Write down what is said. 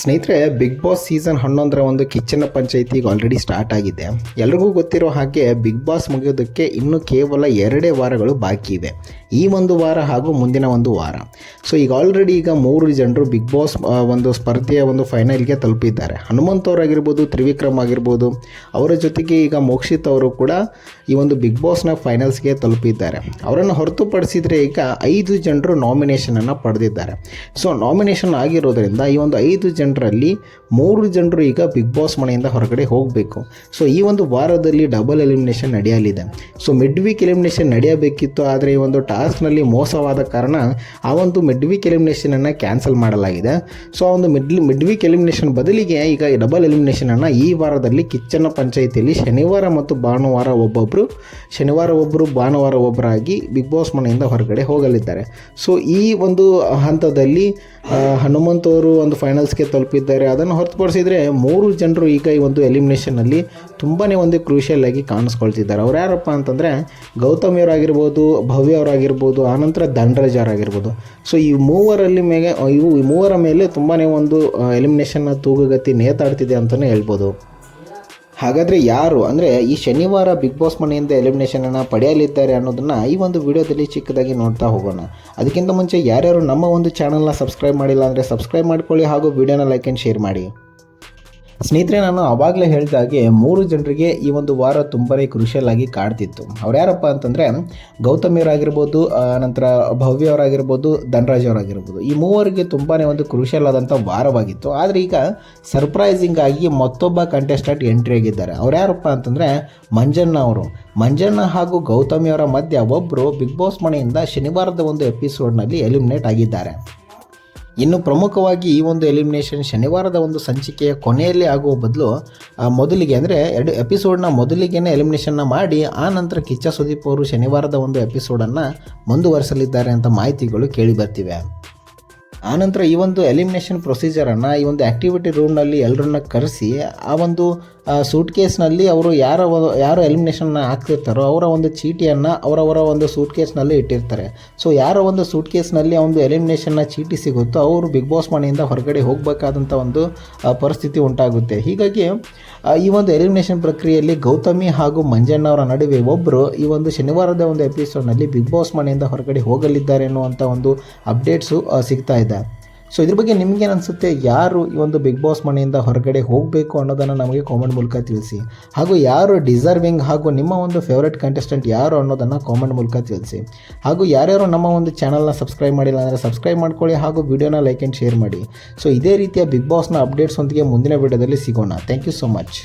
ಸ್ನೇಹಿತರೆ big boss season ಹನ್ನೊಂದರ ಒಂದು ಕಿಚ್ಚನ ಪಂಚಾಯಿತಿ ಈಗ ಆಲ್ರೆಡಿ ಸ್ಟಾರ್ಟ್ ಆಗಿದೆ. ಎಲ್ರಿಗೂ ಗೊತ್ತಿರೋ ಹಾಗೆ ಬಿಗ್ ಬಾಸ್ ಮುಗಿಯೋದಕ್ಕೆ ಇನ್ನು ಕೇವಲ ಎರಡೇ ವಾರಗಳು ಬಾಕಿ ಇವೆ ಈ ಒಂದು ವಾರ ಹಾಗೂ ಮುಂದಿನ ಒಂದು ವಾರ. ಸೊ ಈಗ ಆಲ್ರೆಡಿ ಈಗ ಮೂರು ಜನರು ಬಿಗ್ ಬಾಸ್ ಒಂದು ಸ್ಪರ್ಧೆಯ ಒಂದು ಫೈನಲ್ಗೆ ತಲುಪಿದ್ದಾರೆ. ಹನುಮಂತ್ ಅವರಾಗಿರ್ಬೋದು, ತ್ರಿವಿಕ್ರಮ್ ಆಗಿರ್ಬೋದು, ಅವರ ಜೊತೆಗೆ ಈಗ ಮೋಕ್ಷಿತ್ ಅವರು ಕೂಡ ಈ ಒಂದು ಬಿಗ್ ಬಾಸ್ನ ಫೈನಲ್ಸ್ಗೆ ತಲುಪಿದ್ದಾರೆ. ಅವರನ್ನು ಹೊರತುಪಡಿಸಿದರೆ ಈಗ ಐದು ಜನರು ನಾಮಿನೇಷನನ್ನು ಪಡೆದಿದ್ದಾರೆ. ಸೊ ನಾಮಿನೇಷನ್ ಆಗಿರೋದರಿಂದ ಈ ಒಂದು ಐದು ಜನರಲ್ಲಿ ಮೂರು ಜನರು ಈಗ ಬಿಗ್ ಬಾಸ್ ಮನೆಯಿಂದ ಹೊರಗಡೆ ಹೋಗಬೇಕು. ಸೊ ಈ ಒಂದು ವಾರದಲ್ಲಿ ಡಬಲ್ ಎಲಿಮಿನೇಷನ್ ನಡೆಯಲಿದೆ. ಸೊ ಮಿಡ್ ವೀಕ್ ಎಲಿಮಿನೇಷನ್ ನಡೆಯಬೇಕಿತ್ತು, ಆದರೆ ಈ ಒಂದು ಟಾಸ್ಕ್ನಲ್ಲಿ ಮೋಸವಾದ ಕಾರಣ ಆ ಒಂದು ಮಿಡ್ ವೀಕ್ ಎಲಿಮಿನೇಷನನ್ನು ಕ್ಯಾನ್ಸಲ್ ಮಾಡಲಾಗಿದೆ. ಸೊ ಆ ಒಂದು ಮಿಡ್ ಮಿಡ್ ವೀಕ್ ಎಲಿಮಿನೇಷನ್ ಬದಲಿಗೆ ಈಗ ಡಬಲ್ ಎಲಿಮಿನೇಷನನ್ನು ಈ ವಾರದಲ್ಲಿ ಕಿಚ್ಚನ ಪಂಚಾಯಿತಿಯಲ್ಲಿ ಶನಿವಾರ ಮತ್ತು ಭಾನುವಾರ ಒಬ್ಬೊಬ್ಬರು ಶನಿವಾರ ಒಬ್ಬರು ಭಾನುವಾರ ಒಬ್ಬರಾಗಿ ಬಿಗ್ ಬಾಸ್ ಮನೆಯಿಂದ ಹೊರಗಡೆ ಹೋಗಲಿದ್ದಾರೆ. ಸೊ ಈ ಒಂದು ಹಂತದಲ್ಲಿ ಹನುಮಂತವರು ಒಂದು ಫೈನಲ್ಸ್ಗೆ ತಲುಪಿದ್ದಾರೆ. ಅದನ್ನು ಹೊರತುಪಡಿಸಿದರೆ ಮೂರು ಜನರು ಈಗ ಈ ಒಂದು ಎಲಿಮಿನೇಷನಲ್ಲಿ ತುಂಬಾ ಒಂದು ಕ್ರೂಷಿಯಲ್ ಆಗಿ ಕಾಣಿಸ್ಕೊಳ್ತಿದ್ದಾರೆ. ಅವ್ರು ಯಾರಪ್ಪ ಅಂತಂದರೆ ಗೌತಮಿ ಅವರಾಗಿರ್ಬೋದು, ಭವ್ಯ ಅವರಾಗಿರ್ಬೋದು ಆನಂತರ ಧನರಾಜ್ ಅವರಾಗಿರ್ಬೋದು. ಸೊ ಈ ಮೂವರಲ್ಲಿ ಮೇಲೆ, ಇವು ಈ ಮೂವರ ಮೇಲೆ ತುಂಬಾ ಒಂದು ಎಲಿಮಿನೇಷನ್ನ ತೂಗುಗತಿ ನೇತಾಡ್ತಿದೆ ಅಂತಲೇ ಹೇಳ್ಬೋದು. ಹಾಗಾದರೆ ಯಾರು? ಅಂದರೆ ಈ ಶನಿವಾರ ಬಿಗ್ ಬಾಸ್ ಮನೆಯಿಂದ ಎಲಿಮಿನೇಷನನ್ನು ಪಡೆಯಲಿದ್ದಾರೆ ಅನ್ನೋದನ್ನು ಈ ಒಂದು ವಿಡಿಯೋದಲ್ಲಿ ಚಿಕ್ಕದಾಗಿ ನೋಡ್ತಾ ಹೋಗೋಣ. ಅದಕ್ಕಿಂತ ಮುಂಚೆ ಯಾರ್ಯಾರು ನಮ್ಮ ಒಂದು ಚಾನಲ್ನ ಸಬ್ಸ್ಕ್ರೈಬ್ ಮಾಡಿಲ್ಲ ಅಂದರೆ ಸಬ್ಸ್ಕ್ರೈಬ್ ಮಾಡ್ಕೊಳ್ಳಿ ಹಾಗೂ ವಿಡಿಯೋನ ಲೈಕ್ ಆ್ಯಂಡ್ ಶೇರ್ ಮಾಡಿ. ಸ್ನೇಹಿತರೆ, ನಾನು ಆವಾಗಲೇ ಹೇಳಿದ ಹಾಗೆ ಮೂರು ಜನರಿಗೆ ಈ ಒಂದು ವಾರ ತುಂಬಾ ಕ್ರುಷಿಯಲ್ ಆಗಿ ಕಾಡ್ತಿತ್ತು. ಅವ್ರು ಯಾರಪ್ಪ ಅಂತಂದರೆ ಗೌತಮಿಯವರಾಗಿರ್ಬೋದು ನಂತರ ಭವ್ಯ ಅವರಾಗಿರ್ಬೋದು ಧನರಾಜ್ ಅವರಾಗಿರ್ಬೋದು ಈ ಮೂವರಿಗೆ ತುಂಬಾ ಒಂದು ಕ್ರುಷಿಯಲ್ ಆದಂಥ ವಾರವಾಗಿತ್ತು. ಆದರೆ ಈಗ ಸರ್ಪ್ರೈಸಿಂಗ್ ಆಗಿ ಮತ್ತೊಬ್ಬ ಕಂಟೆಸ್ಟೆಂಟ್ ಎಂಟ್ರಿ ಆಗಿದ್ದಾರೆ. ಅವ್ರು ಯಾರಪ್ಪ ಅಂತಂದರೆ, ಮಂಜಣ್ಣ ಅವರು. ಮಂಜಣ್ಣ ಹಾಗೂ ಗೌತಮಿಯವರ ಮಧ್ಯೆ ಒಬ್ಬರು ಬಿಗ್ ಬಾಸ್ ಮನೆಯಿಂದ ಶನಿವಾರದ ಒಂದು ಎಪಿಸೋಡ್ನಲ್ಲಿ ಎಲಿಮಿನೇಟ್ ಆಗಿದ್ದಾರೆ. ಇನ್ನು ಪ್ರಮುಖವಾಗಿ ಈ ಒಂದು ಎಲಿಮಿನೇಷನ್ ಶನಿವಾರದ ಒಂದು ಸಂಚಿಕೆಯ ಕೊನೆಯಲ್ಲಿ ಆಗುವ ಬದಲು ಮೊದಲಿಗೆ ಅಂದರೆ ಎರಡು ಎಪಿಸೋಡ್ನ ಮೊದಲಿಗೆನೇ ಎಲಿಮಿನೇಷನ್ನ ಮಾಡಿ, ಆ ನಂತರ ಕಿಚ್ಚ ಸುದೀಪ್ ಅವರು ಶನಿವಾರದ ಒಂದು ಎಪಿಸೋಡನ್ನು ಮುಂದುವರಿಸಲಿದ್ದಾರೆ ಅಂತ ಮಾಹಿತಿಗಳು ಕೇಳಿ ಬರ್ತಿವೆ. ಆನಂತರ ಈ ಒಂದು ಎಲಿಮಿನೇಷನ್ ಪ್ರೊಸೀಜರನ್ನು ಈ ಒಂದು ಆ್ಯಕ್ಟಿವಿಟಿ ರೂಮ್ನಲ್ಲಿ ಎಲ್ಲರನ್ನ ಕರೆಸಿ, ಆ ಒಂದು ಸೂಟ್ ಕೇಸ್ನಲ್ಲಿ ಅವರು ಯಾರ ಯಾರು ಎಲಿಮಿನೇಷನ್ನ ಹಾಕ್ತಿರ್ತಾರೋ ಅವರ ಒಂದು ಚೀಟಿಯನ್ನು ಅವರವರ ಒಂದು ಸೂಟ್ ಕೇಸ್ನಲ್ಲಿ ಇಟ್ಟಿರ್ತಾರೆ. ಸೊ ಯಾರ ಒಂದು ಸೂಟ್ ಕೇಸ್ನಲ್ಲಿ ಒಂದು ಎಲಿಮಿನೇಷನ್ನ ಚೀಟಿ ಸಿಗುತ್ತೋ ಅವರು ಬಿಗ್ ಬಾಸ್ ಮನೆಯಿಂದ ಹೊರಗಡೆ ಹೋಗಬೇಕಾದಂಥ ಒಂದು ಪರಿಸ್ಥಿತಿ ಉಂಟಾಗುತ್ತೆ. ಹೀಗಾಗಿ ಈ ಒಂದು ಎಲಿಮಿನೇಷನ್ ಪ್ರಕ್ರಿಯೆಯಲ್ಲಿ ಗೌತಮಿ ಹಾಗೂ ಮಂಜಣ್ಣ ಅವರ ನಡುವೆ ಒಬ್ಬರು ಈ ಒಂದು ಶನಿವಾರದ ಒಂದು ಎಪಿಸೋಡ್ನಲ್ಲಿ ಬಿಗ್ ಬಾಸ್ ಮನೆಯಿಂದ ಹೊರಗಡೆ ಹೋಗಲಿದ್ದಾರೆ ಅನ್ನುವಂಥ ಒಂದು ಅಪ್ಡೇಟ್ಸು ಸಿಗ್ತಾ ಸಿಗ್ತಾ ಇದೆ. ಸೊ ಇದ್ರ ಬಗ್ಗೆ ನಿಮಗೇನು ಅನಿಸುತ್ತೆ ಯಾರು ಈ ಒಂದು ಬಿಗ್ ಬಾಸ್ ಮನೆಯಿಂದ ಹೊರಗಡೆ ಹೋಗಬೇಕು ಅನ್ನೋದನ್ನು ನಮಗೆ ಕಾಮೆಂಟ್ ಮೂಲಕ ತಿಳಿಸಿ. ಹಾಗೂ ಯಾರು ಡಿಸರ್ವಿಂಗ್ ಹಾಗೂ ನಿಮ್ಮ ಒಂದು ಫೇವ್ರೆಟ್ ಕಂಟೆಸ್ಟೆಂಟ್ ಯಾರು ಅನ್ನೋದನ್ನು ಕಾಮೆಂಟ್ ಮೂಲಕ ತಿಳಿಸಿ. ಹಾಗೂ ಯಾರ್ಯಾರು ನಮ್ಮ ಒಂದು ಚಾನಲ್ನ ಸಬ್ಸ್ಕ್ರೈಬ್ ಮಾಡಿಲ್ಲ ಅಂದರೆ ಸಬ್ಸ್ಕ್ರೈಬ್ ಮಾಡ್ಕೊಳ್ಳಿ ಹಾಗೂ ವಿಡಿಯೋನ ಲೈಕ್ ಆ್ಯಂಡ್ ಶೇರ್ ಮಾಡಿ. ಸೊ ಇದೇ ರೀತಿಯ ಬಿಗ್ ಬಾಸ್ನ ಅಪ್ಡೇಟ್ಸ್ ಒಂದಿಗೆ ಮುಂದಿನ ವಿಡಿಯೋದಲ್ಲಿ ಸಿಗೋಣ. Thank you so much